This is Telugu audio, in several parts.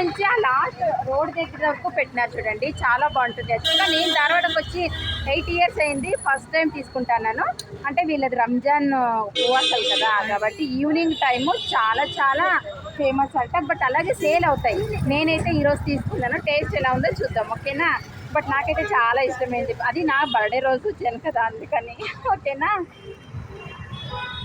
నుంచి ఆ లాస్ట్ రోడ్ దగ్గర వరకు పెట్టినారు చూడండి. చాలా బాగుంటుంది. యాక్చువల్గా నేను ధారవాడకు వచ్చి ఎయిట్ ఇయర్స్ అయింది. ఫస్ట్ టైం తీసుకుంటాను అంటే వీళ్ళది రంజాన్ ఉపవాసాలు కదా. కాబట్టి ఈవినింగ్ టైము చాలా చాలా ఫేమస్ అంట. బట్ అలాగే సేల్ అవుతాయి. నేనైతే ఈరోజు తీసుకున్నాను టేస్ట్ ఎలా ఉందో చూద్దాం. ఓకేనా బట్ నాకైతే చాలా ఇష్టమైంది. అది నా బర్త్డే రోజు వచ్చాను కదా అందుకని ఓకేనా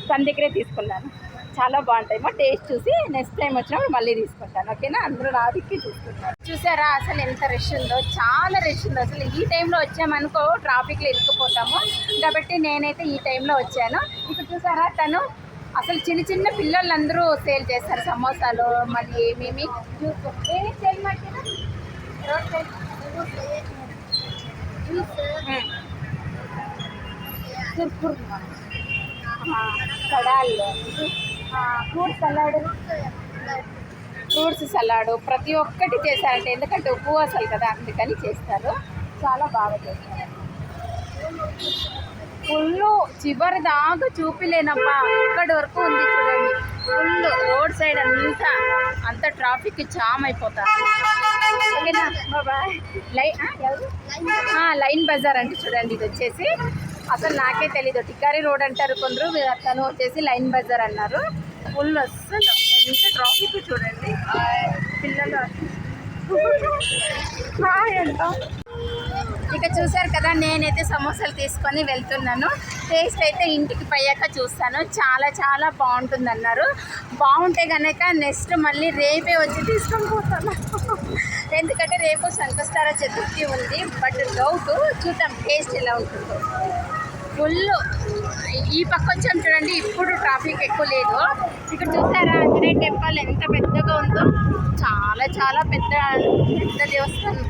తన దగ్గరే తీసుకున్నాను. చాలా బాగుంటాయేమో టేస్ట్ చూసి నెక్స్ట్ టైం వచ్చినప్పుడు మళ్ళీ తీసుకుంటాను ఓకేనా? అందరూ రాదికి చూసుకుంటారు చూసారా? అసలు ఎంత రష్ ఉందో చాలా రష్ ఉందో. అసలు ఈ టైంలో వచ్చామనుకో ట్రాఫిక్లో ఇరుక్కుపోతాము. కాబట్టి నేనైతే ఈ టైంలో వచ్చాను. ఇప్పుడు చూసారా? తను అసలు చిన్న చిన్న పిల్లలందరూ సేల్ చేస్తారు సమోసాలు మళ్ళీ ఏమేమి? Juice fruit salad? Fruits salad ప్రతి ఒక్కటి చేశారంటే ఎందుకంటే ఉపవాసాలు కదా అందుకని చేస్తారు. చాలా బాగా చేస్తారు ఫుల్ చివరి దాకా చూపిలేనమ్మా ఇక్కడి వరకు ఉంది చూడండి. ఫుల్ రోడ్ సైడ్ అంతా అంత ట్రాఫిక్ జామ్ అయిపోతారు ఓకేనా? లైన్ బజార్ అంటే చూడండి. ఇది వచ్చేసి అసలు నాకే తెలీదు. టిక్కారి రోడ్ అంటారు కొందరు తను వచ్చేసి లైన్ బజార్ అన్నారు. ఫుల్ అస్సలు. ఎంత ట్రాఫిక్ చూడండి. పిల్లలు హాయ్ అంట. ఇక చూసారు కదా నేనైతే సమోసాలు తీసుకొని వెళ్తున్నాను. టేస్ట్ అయితే ఇంటికి పోయాక చూస్తాను. చాలా చాలా బాగుంటుంది అన్నారు బాగుంటే కనుక నెక్స్ట్ మళ్ళీ రేపే వచ్చి తీసుకొని పోతాను. ఎందుకంటే రేపు సంకష్టార చతుర్థి ఉంది. బట్ డౌట్ చూద్దాం టేస్ట్ ఎలా ఉంటుందో. ఫుల్ ఈ పక్క వచ్చాం చూడండి ఇప్పుడు ట్రాఫిక్ ఎక్కువ లేదు. ఇక్కడ చూసారా ఆంజనేయ టెంపుల్ ఎంత పెద్దగా ఉందో. చాలా చాలా పెద్ద పెద్ద దేవస్థానం.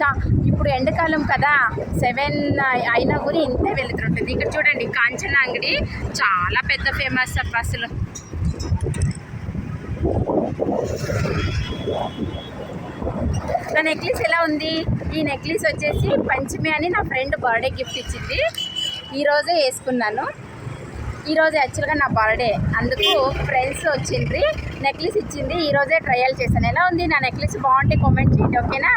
చా ఇప్పుడు ఎండాకాలం కదా సెవెన్ అయినా కూడా ఇంతే వెళ్తుంటుంది ఇక్కడ చూడండి కాంచన అంగడి చాలా పెద్ద ఫేమస్ అసలు నా నెక్లెస్ ఎలా ఉంది? ఈ నెక్లెస్ వచ్చేసి పంచమి అని నా ఫ్రెండ్ బర్త్డే గిఫ్ట్ ఇచ్చింది. ఈరోజే వేసుకున్నాను. ఈరోజు యాక్చువల్గా నా బర్త్డే అందుకు ఫ్రెండ్స్ వచ్చింది నెక్లెస్ ఇచ్చింది. ఈరోజే ట్రయల్ చేశాను. ఎలా ఉంది నా నెక్లెస్ బాగుంటే కామెంట్ చేయండి ఓకేనా